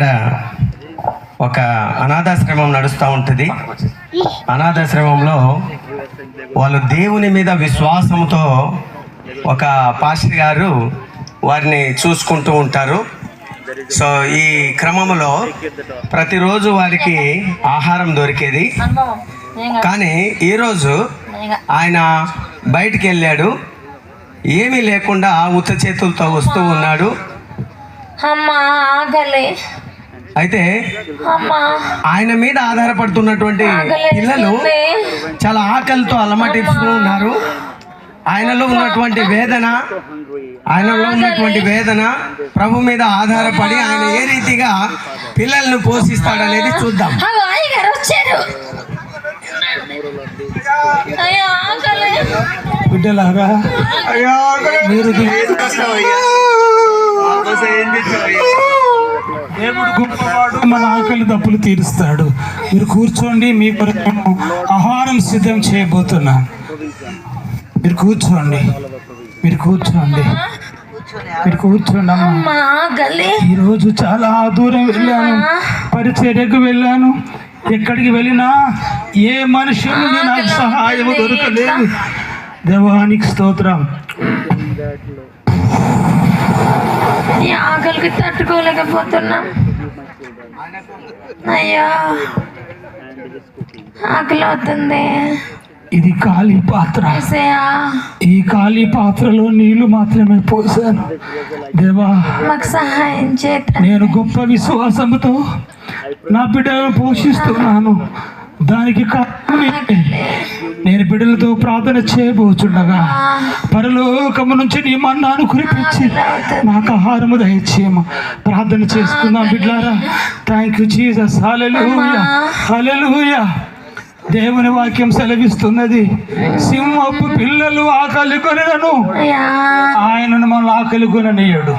ఇక్కడ ఒక అనాథాశ్రమం నడుస్తూ ఉంటుంది. అనాథాశ్రమంలో వాళ్ళు దేవుని మీద విశ్వాసంతో ఒక పాస్టర్ గారు వారిని చూసుకుంటూ ఉంటారు. సో ఈ క్రమంలో ప్రతిరోజు వారికి ఆహారం దొరికేది. కానీ ఈరోజు ఆయన బయటికి వెళ్ళాడు ఏమీ లేకుండా ఉత్త చేతులతో వస్తూ ఉన్నాడు. అమ్మా ఆగలే. అయితే ఆయన మీద ఆధారపడుతున్నటువంటి పిల్లలు. చాలా ఆకలితో అలమటిస్తూ ఉన్నారు. ఆయనలో ఉన్నటువంటి వేదన ఆయనలో ఉన్నటువంటి వేదన ప్రభు మీద ఆధారపడి ఆయన ఏ రీతిగా పిల్లల్ని పోషిస్తాడనేది చూద్దాం. బిడ్డలారా మీరు దేవుడు గొప్పవాడు మన ఆకలి దప్పులు తీరుస్తాడు. మీరు కూర్చోండి మీ కొరకు ఆహారం సిద్ధం చేయబోతున్నాను మీరు కూర్చోండి మీరు కూర్చోండి మీరు కూర్చోండి అమ్మా. ఈరోజు చాలా దూరం వెళ్ళాను పరిచర్యకు వెళ్ళాను. ఎక్కడికి వెళ్ళినా ఏ మనుషులు నాకు సహాయం దొరకలేదు. దేవానికి స్తోత్రం. ఈ ఆకలికి తట్టుకోలేకపోతున్నాం. అయ్యో ఆకలి అవుతుంది ఇది ఖాళీ పాత్ర. ఈ ఖాళీ పాత్రలో నీళ్ళు మాత్రమే పోసాను. దేవా మాకు సహాయం చేత. నేను గొప్ప విశ్వాసంతో నా బిడ్డలను పోషిస్తున్నాను. దానికి? నేను బిడ్డలతో ప్రార్థన చేయబోచుండగా పరలోకము నుంచి నీ మన్నాను కురిపించి నాకు ఆహారము దయచేయము. ప్రార్థన చేసుకుందాం బిడ్డారా. థ్యాంక్ యూ జీసస్ హల్లెలూయా దేవుని వాక్యం సెలవిస్తున్నది. సింహపు పిల్లలు ఆకలి కొనను ఆయనను మన ఆకలి కొననీయడు.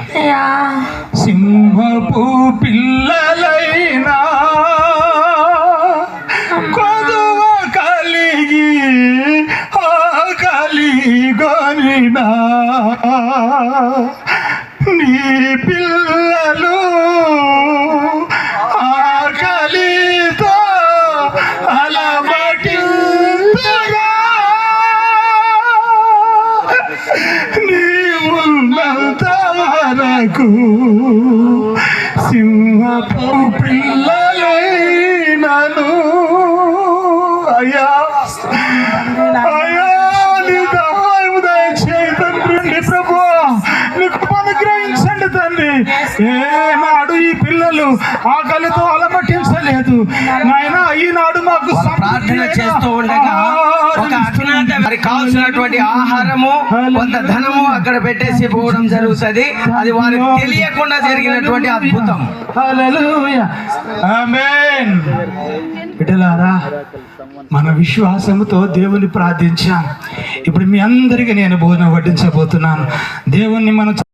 సింహపు పిల్లలైనా నీవున్నంత సింహపు పిల్లలైనను. అయ్యా అయ్యా నీ సహాయం దయచేయి తండ్రి నీ ప్రభు. నీకు అనుగ్రహించండి తండ్రి. ఏనాడు ఈ పిల్లలు ఆకలితో అలమటించలేదు నాయన ఈనాడు మాకు ప్రార్థన చేస్తూ ఉండగా ఒక అజ్ఞాత వారికి కావాల్సినటువంటి ఆహారము కొంత ధనము అక్కడ పెట్టేసి పోవడం జరుగుతుంది. అది వారికి తెలియకుండా జరిగినటువంటి అద్భుతం. బిడ్డలారా మన విశ్వాసముతో దేవుని ప్రార్థించాం. ఇప్పుడు మీ అందరికీ నేను భోజనం వడ్డించబోతున్నాను. దేవుణ్ణి మనం